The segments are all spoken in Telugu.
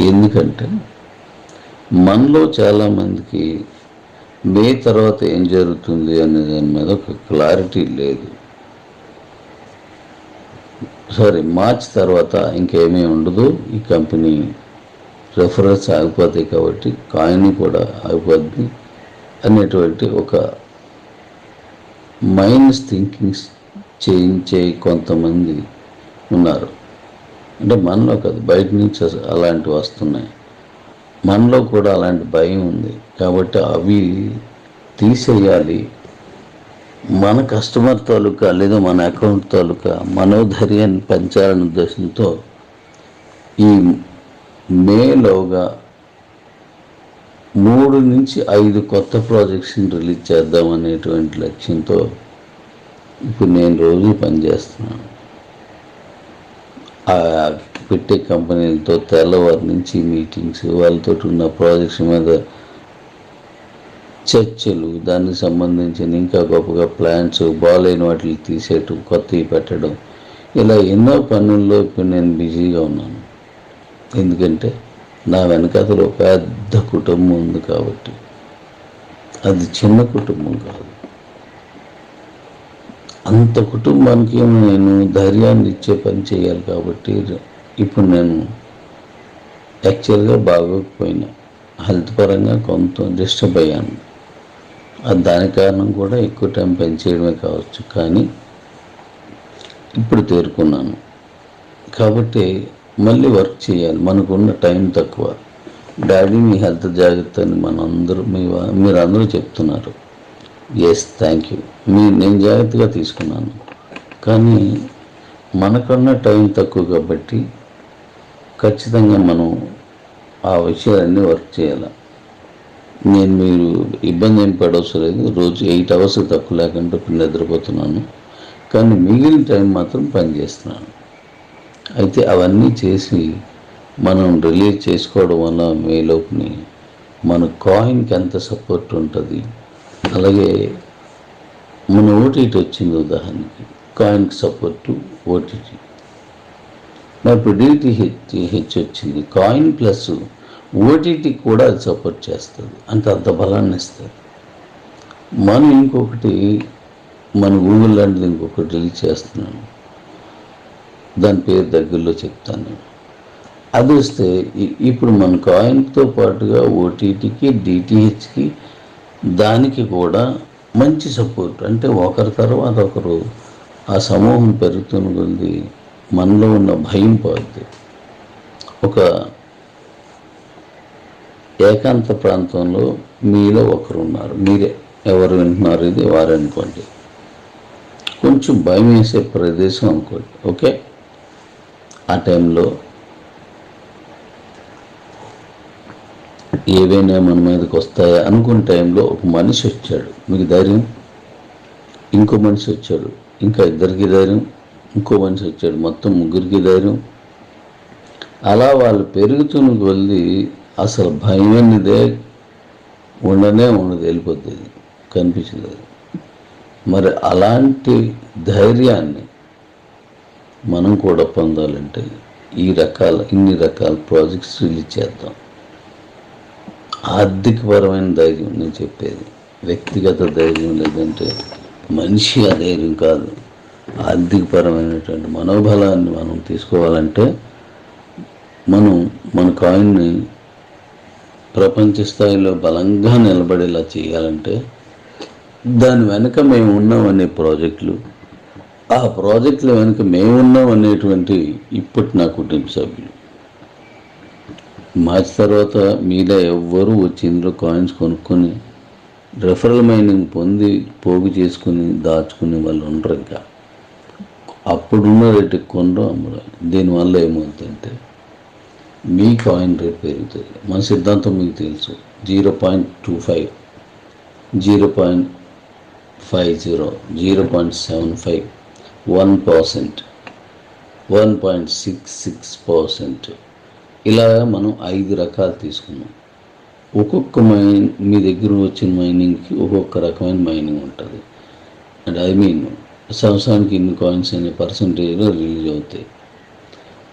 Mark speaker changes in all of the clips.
Speaker 1: ఎందుకంటే మనలో చాలామందికి మే తర్వాత ఏం జరుగుతుంది అనే దాని మీద ఒక క్లారిటీ లేదు. సారీ మార్చ్ తర్వాత ఇంకేమీ ఉండదు. ఈ కంపెనీ రెఫరెన్స్ ఆగిపోతాయి కాబట్టి కాయిన్ కూడా ఆగిపోద్ది అనేటువంటి ఒక మైండ్స్ థింకింగ్స్ చేయించే కొంతమంది ఉన్నారు. అంటే మనలో కాదు బయట నుంచి అలాంటివి వస్తున్నాయి. మనలో కూడా అలాంటి భయం ఉంది. కాబట్టి అవి తీసేయాలి. మన కస్టమర్ తాలూకా లేదా మన అకౌంట్ తాలూకా మనోధైర్యాన్ని పెంచాలనే ఉద్దేశంతో ఈ మేలోగా మూడు నుంచి ఐదు కొత్త ప్రాజెక్ట్స్ని రిలీజ్ చేద్దాం అనేటువంటి లక్ష్యంతో ఇప్పుడు నేను రోజు పనిచేస్తున్నాను. పెట్టే కంపెనీలతో తెల్లవారి నుంచి మీటింగ్స్ వాళ్ళతో ఉన్న ప్రాజెక్ట్స్ మీద చర్చలు దానికి సంబంధించిన ఇంకా గొప్పగా ప్లాన్స్ బాగాలేని వాటిని తీసేయటం కొత్తవి పెట్టడం. ఇలా ఎన్నో పనుల్లో ఇప్పుడు నేను బిజీగా ఉన్నాను. ఎందుకంటే నా వెనకాతలో పెద్ద కుటుంబం ఉంది కాబట్టి. అది చిన్న కుటుంబం కాదు. అంత కుటుంబానికి నేను ధైర్యాన్ని ఇచ్చే పని చేయాలి కాబట్టి ఇప్పుడు నేను యాక్చువల్గా బాగోకపోయినా. హెల్త్ పరంగా కొంత డిస్టర్బ్ అయ్యాను. దాని కారణం కూడా ఎక్కువ టైం పనిచేయడమే కావచ్చు. కానీ ఇప్పుడు తేరుకున్నాను. కాబట్టి మళ్ళీ వర్క్ చేయాలి. మనకున్న టైం తక్కువ. డాడీ మీ హెల్త్ జాగ్రత్త అని మనందరూ మీ మీరందరూ మీరు అందరూ చెప్తున్నారు. ఎస్ థ్యాంక్ యూ మీ నేను జాగ్రత్తగా తీసుకున్నాను. కానీ మనకున్న టైం తక్కువ కాబట్టి ఖచ్చితంగా మనం ఆ విషయాలన్నీ వర్క్ చేయాలి? నేను మీరు ఇబ్బంది ఏం పడవసరం లేదు. రోజు ఎయిట్ అవర్స్ తక్కువ లేకుండా ఇప్పుడు నిద్రపోతున్నాను. కానీ మిగిలిన టైం మాత్రం పనిచేస్తున్నాను అయితే అవన్నీ చేసి మనం రిలీజ్ చేసుకోవడం వల్ల మేలోపుని మన కాయిన్కి ఎంత సపోర్ట్ ఉంటుంది? అలాగే మన ఓటీటీ వచ్చింది ఉదాహరణకి కాయిన్కి సపోర్టు ఓటీటీ. మరి ఇప్పుడు డిటిహెచ్ హెచ్ వచ్చింది కాయిన్ ప్లస్ ఓటీటీ కూడా అది సపోర్ట్ చేస్తుంది అంటే అంత బలాన్ని ఇస్తుంది. మనం ఇంకొకటి మన గూగుల్ లాంటిది ఇంకొకటి రిలీజ్ చేస్తున్నాను. దాని పేరు దగ్గరలో చెప్తాను. నేను అది వస్తే ఇప్పుడు మన కాయిన్తో పాటుగా ఓటీటీకి డిటిహెచ్కి దానికి కూడా మంచి సపోర్ట్. అంటే ఒకరి తర్వాత ఒకరు ఆ సమూహం పెరుగుతున్న కొద్ది మనలో ఉన్న భయం పోద్ది. ఒక ఏకాంత ప్రాంతంలో మీలో ఒకరు ఉన్నారు మీరే. ఎవరు వింటున్నారు ఇది వారు అనుకోండి. కొంచెం భయం వేసే ప్రదేశం అనుకోండి. ఓకే? ఆ టైంలో ఏవైనా మన మీదకి వస్తాయా అనుకున్న టైంలో ఒక మనిషి వచ్చాడు. మీకు ధైర్యం? ఇంకో మనిషి వచ్చాడు. ఇంకా ఇద్దరికి ధైర్యం? ఇంకో మనిషి వచ్చాడు. మొత్తం ముగ్గురికి ధైర్యం? అలా వాళ్ళు పెరుగుతున్న కొద్ది అసలు భయం ఉండనే ఉండదు వెళ్ళిపోతుంది కనిపించలేదు మరి అలాంటి ధైర్యాన్ని మనం కూడా పొందాలంటే ఈ రకాల ఇన్ని రకాల ప్రాజెక్ట్స్ రిలీజ్ చేద్దాం. ఆర్థికపరమైన ధైర్యం నేను చెప్పేది. వ్యక్తిగత ధైర్యం లేదంటే మనిషి అధైర్యం కాదు. ఆర్థికపరమైనటువంటి మనోబలాన్ని మనం తీసుకోవాలంటే మనం మన కాయిన్ని ప్రపంచ స్థాయిలో బలంగా నిలబడేలా చేయాలంటే దాని వెనుక మేము ఉన్నాం అనే ప్రాజెక్టులు ఆ ప్రాజెక్టుల వెనుక మేము ఉన్నాం అనేటువంటి ఇప్పటి నా కుటుంబ సభ్యులు. మార్చి తర్వాత మీద ఎవ్వరూ వచ్చి ఇందులో కాయిన్స్ కొనుక్కొని రెఫరల్ మైనింగ్ పొంది పోగు చేసుకుని దాచుకునే వాళ్ళు ఉండరు ఇంకా. అప్పుడున్న రేటు కొనడం అమ్మడం దీనివల్ల ఏమవుతుందంటే మీ కాయిన్ రేట్ పెరుగుతుంది. మన సిద్ధాంతం మీకు తెలుసు. Zero point two five zero point five zero zero point seven five one percent one point six six percent. ఇలా మనం ఐదు రకాలు తీసుకున్నాం. ఒక్కొక్క మైన్ మీ దగ్గర వచ్చిన మైనింగ్కి ఒక్కొక్క రకమైన మైనింగ్ ఉంటుంది. అండ్ ఐ మీన్ సంవత్సరానికి ఇన్ని కాయిన్స్ అనే పర్సంటేజ్లో రిలీజ్ అవుతాయి.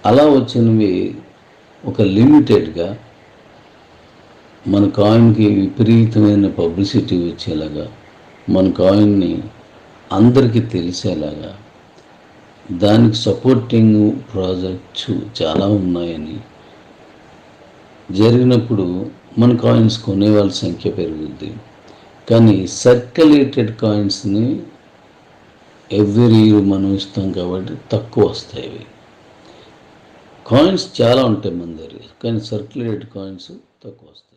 Speaker 1: అలా వచ్చినవి ఒక లిమిటెడ్గా మన కాయిన్కి విపరీతమైన పబ్లిసిటీ వచ్చేలాగా మన కాయిన్ని అందరికీ తెలిసేలాగా దానికి సపోర్టింగ్ ప్రాజెక్ట్స్ చాలా ఉన్నాయని జరిగినప్పుడు మన కాయిన్స్ కొనే వాళ్ళ సంఖ్య పెరుగుద్ది. కానీ సర్క్యులేటెడ్ కాయిన్స్ని ఎవ్రీ ఇయర్ మనం ఇస్తాం కాబట్టి తక్కువ వస్తాయి అవి. కాయిన్స్ చాలా ఉంటాయి మన దగ్గర కానీ సర్క్యులేటెడ్ కాయిన్స్ తక్కువ వస్తాయి.